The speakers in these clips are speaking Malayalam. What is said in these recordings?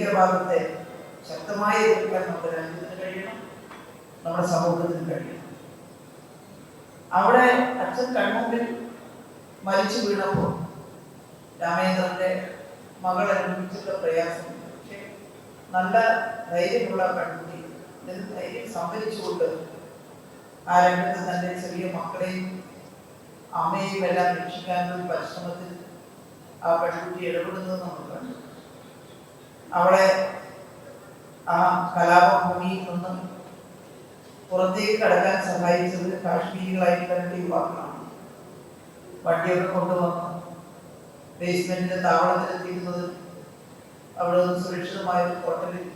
ഭീകരവാദത്തെ ശക്തമായി എതിർക്കാൻ നമ്മുടെ രാജ്യത്തിന് കഴിയണം. നമ്മുടെ സമൂഹത്തിന് കഴിയണം. അവിടെ അച്ഛൻ കൺമുമ്പിൽ മരിച്ചു വീണപ്പോൾ രാമേന്ദ്രന്റെ മകൾ അനുഭവിച്ചിട്ടുള്ള പ്രയാസം. പക്ഷേ നല്ല ധൈര്യമുള്ള ഇതിൽ ധൈര്യം സംഭരിച്ചുകൊണ്ട് ആ രംഗത്ത് തന്റെ ചെറിയ മക്കളെയും അമ്മയെയും എല്ലാം രക്ഷിക്കാനുള്ള പരിശ്രമത്തിൽ ആ പെൺകുട്ടി ഇടപെടുന്നത് നമ്മൾ കണ്ടു. അവളെ ആ കലാപഭൂമിയിൽ നിന്നും പുറത്തേക്ക് കടക്കാൻ സഹായിച്ചത് കാശ്മീരികളായിട്ടുള്ള യുവാക്കളാണ്. വണ്ടിയൊക്കെ കൊണ്ടുവന്ന് ബേസ്മെന്റിന്റെ താവളത്തിലെത്തിക്കുന്നത് അവിടെ നിന്ന് സുരക്ഷിതമായ ഒരു ഹോട്ടലിൽ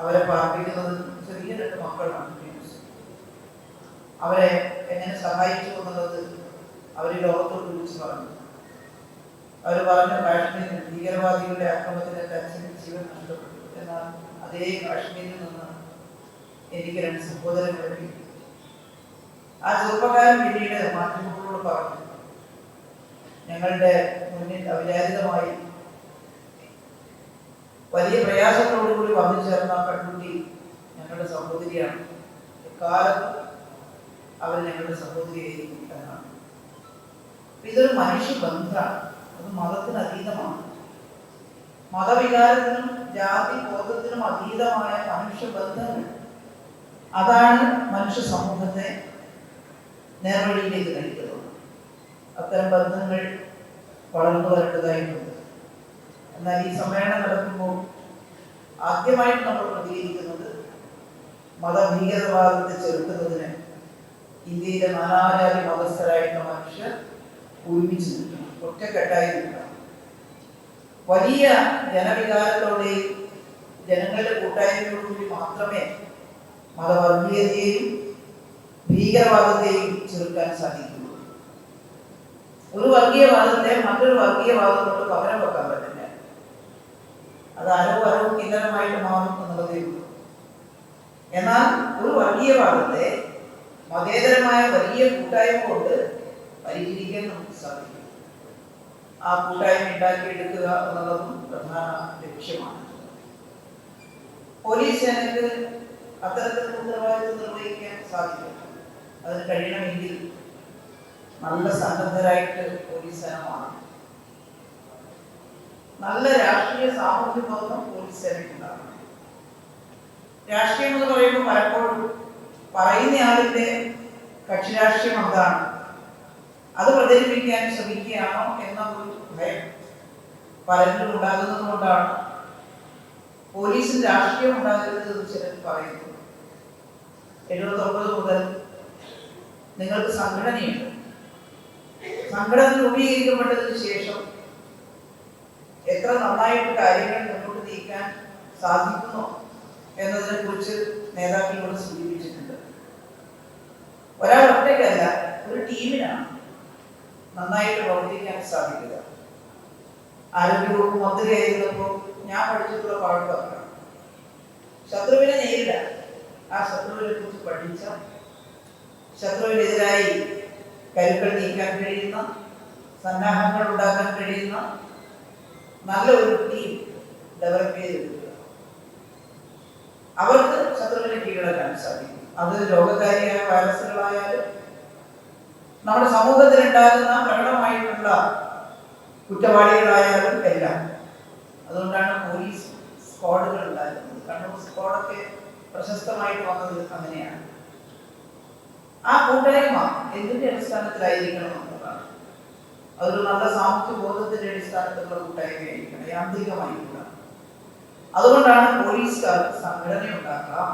അവരെ പാർപ്പിക്കുന്നത് ചെറിയ രണ്ട് മക്കളാണ് അവരെ എങ്ങനെ സഹായിച്ചു എന്നുള്ളത് അവർ ലോകത്തോട് വിളിച്ചു പറഞ്ഞു. അവർ പറഞ്ഞ കാശ്മീരിൽ ഭീകരവാദികളുടെ അക്രമത്തിന്റെ എന്റെ ജീവൻ നഷ്ടപ്പെട്ടു. എന്നാൽ അതേ കാശ്മീരിൽ നിന്ന് എനിക്ക് രണ്ട് സഹോദരങ്ങൾ ആ ചെറുപ്പക്കാരൻ പിന്നീട് മാധ്യമങ്ങളോട് പറഞ്ഞു ഞങ്ങളുടെ മുന്നിൽ അവിചാരിതമായി വലിയ പ്രയാസങ്ങളോടുകൂടി വന്നു ചേർന്ന പെൺകുട്ടി ഞങ്ങളുടെ സഹോദരിയാണ്. എക്കാലത്തും അവർ ഞങ്ങളുടെ സഹോദരിയായിരിക്കും എന്നാണ്. ഇതൊരു മനുഷ്യ ബന്ധമാണ്. അത് മതത്തിന് അതീതമാണ്. മതവികാരത്തിനും ജാതി ബോധത്തിനും അതീതമായ മനുഷ്യ ബന്ധങ്ങൾ അതാണ് മനുഷ്യ സമൂഹത്തെ നേർവഴിയിലേക്ക് നയിക്കുന്നത്. അത്തരം ബന്ധങ്ങൾ വളർന്നു വരേണ്ടതായിട്ടുണ്ട് എന്നാൽ ഈ സമ്മേളനം നടക്കുമ്പോൾ ആദ്യമായിട്ട് നമ്മൾ പ്രതികരിക്കുന്നത് മതഭീകരവാദത്തെ ചെറുക്കുന്നതിന് ഇന്ത്യയിലെ നാനാജാതി മതസ്ഥരായിട്ടുള്ള മനുഷ്യർ ഒരുമിച്ച് നിൽക്കണം. ഒറ്റക്കെട്ടായി നിൽക്കണം. വലിയ ജനവികാരത്തോടെയും ജനങ്ങളുടെ കൂട്ടായ്മയോടുകൂടി മാത്രമേ മതവർഗീയതയെയും ഭീകരവാദത്തെയും ചെറുക്കാൻ സാധിക്കുള്ളൂ. ഒരു വർഗീയവാദത്തെ മറ്റൊരു വർഗീയവാദം കൊണ്ട് പകരം വെക്കാൻ പറ്റില്ല. അത് അരവും അരവും കിന്നരമായിട്ട് മാറും എന്നുള്ളതേ ഉള്ളൂ. എന്നാൽ ഒരു വർഗീയവാദത്തെ മതേതരമായ വലിയ കൂട്ടായ്മ കൊണ്ട് പരിഹരിക്കാൻ നമുക്ക് സാധിക്കും. ആ കൂട്ടായ്മ ഉണ്ടാക്കിയെടുക്കുക എന്നുള്ളതും പ്രധാന ലക്ഷ്യമാണ്. പോലീസ് സേനക്ക് അത്തരത്തിലുള്ള ഉത്തരവാദിത്വം നിർവഹിക്കാൻ സാധിക്കും. അതിന് കഴിയണമെങ്കിൽ നല്ല സന്നദ്ധരായിട്ട് പോലീസ് സേന മാറണം. നല്ല രാഷ്ട്രീയ സാമൂഹ്യ ബോധം പോലീസ് സേനയ്ക്കുണ്ടാകണം രാഷ്ട്രീയം എന്ന് പറയുമ്പോൾ പലപ്പോഴും പറയുന്നയാളിന്റെ കക്ഷി രാഷ്ട്രീയം എന്താണ് അത് പ്രചരിപ്പിക്കാൻ ശ്രമിക്കുകയാണോ എന്ന ഒരു ഭയം പലരിലും ഉണ്ടാകുന്നത് കൊണ്ടാണ്. പോലീസിന് രാഷ്ട്രീയം ഉണ്ടാകരുത് എന്ന് ചിലർ പറയുന്നു. എഴുപത്തൊമ്പത് മുതൽ നിങ്ങൾക്ക് സംഘടനയുണ്ട്. സംഘടന രൂപീകരിക്കപ്പെട്ടതിന് ശേഷം എത്ര നന്നായിട്ട് കാര്യങ്ങൾ മുന്നോട്ട് നീക്കാൻ സാധിക്കുന്നു എന്നതിനെ കുറിച്ച് നേതാക്കളോട് സൂചിപ്പിച്ചിട്ടുണ്ട്. ഒരാൾ ഒറ്റയ്ക്കല്ല ഒരു ടീമിനാണ് നന്നായിട്ട് പ്രവർത്തിക്കാൻ സാധിക്കുക ആരോഗ്യവകുപ്പ് മന്ത്രിയായിരുന്നപ്പോൾ ഞാൻ പഠിച്ചിട്ടുള്ള പാഠം പറഞ്ഞു ശത്രുവിനെ നേരിടാൻ ആ ശത്രുവിനെ കുറിച്ച് പഠിച്ച ശത്രുവിനെതിരായി കരുക്കൾ നീക്കാൻ കഴിയുന്ന സന്നാഹങ്ങൾ ഉണ്ടാക്കാൻ കഴിയുന്ന നല്ല ഒരു ടീം ഡെവലപ്പ് ചെയ്തെടുക്കുക അവർക്ക് ശത്രുവിനെ കീഴടക്കാൻ സാധിക്കും. അത് രോഗകാരിയായ വൈറസുകളായാലും നമ്മുടെ സമൂഹത്തിൽ ഉണ്ടാകുന്ന പ്രകടമായിട്ടുള്ള കുറ്റവാളികളായാലും എല്ലാം. അതുകൊണ്ടാണ് പോലീസ് സ്ക്വാഡുകൾ ഉണ്ടായിരുന്നത്. കണ്ണൂർ സ്ക്വാഡൊക്കെ പ്രശസ്തമായിട്ട് വന്നത് അങ്ങനെയാണ്. ആ കൂട്ടായ്മ എന്തിന്റെ അടിസ്ഥാനത്തിലായിരിക്കണം എന്നുള്ളതാണ്. അതൊരു നല്ല സാമൂഹ്യ ബോധത്തിന്റെ അടിസ്ഥാനത്തിലുള്ള കൂട്ടായ്മയായിരിക്കണം. യാന്ത്രികമായിട്ടുള്ള അതുകൊണ്ടാണ് പോലീസുകാർക്ക് സംഘടന ഉണ്ടാക്കാം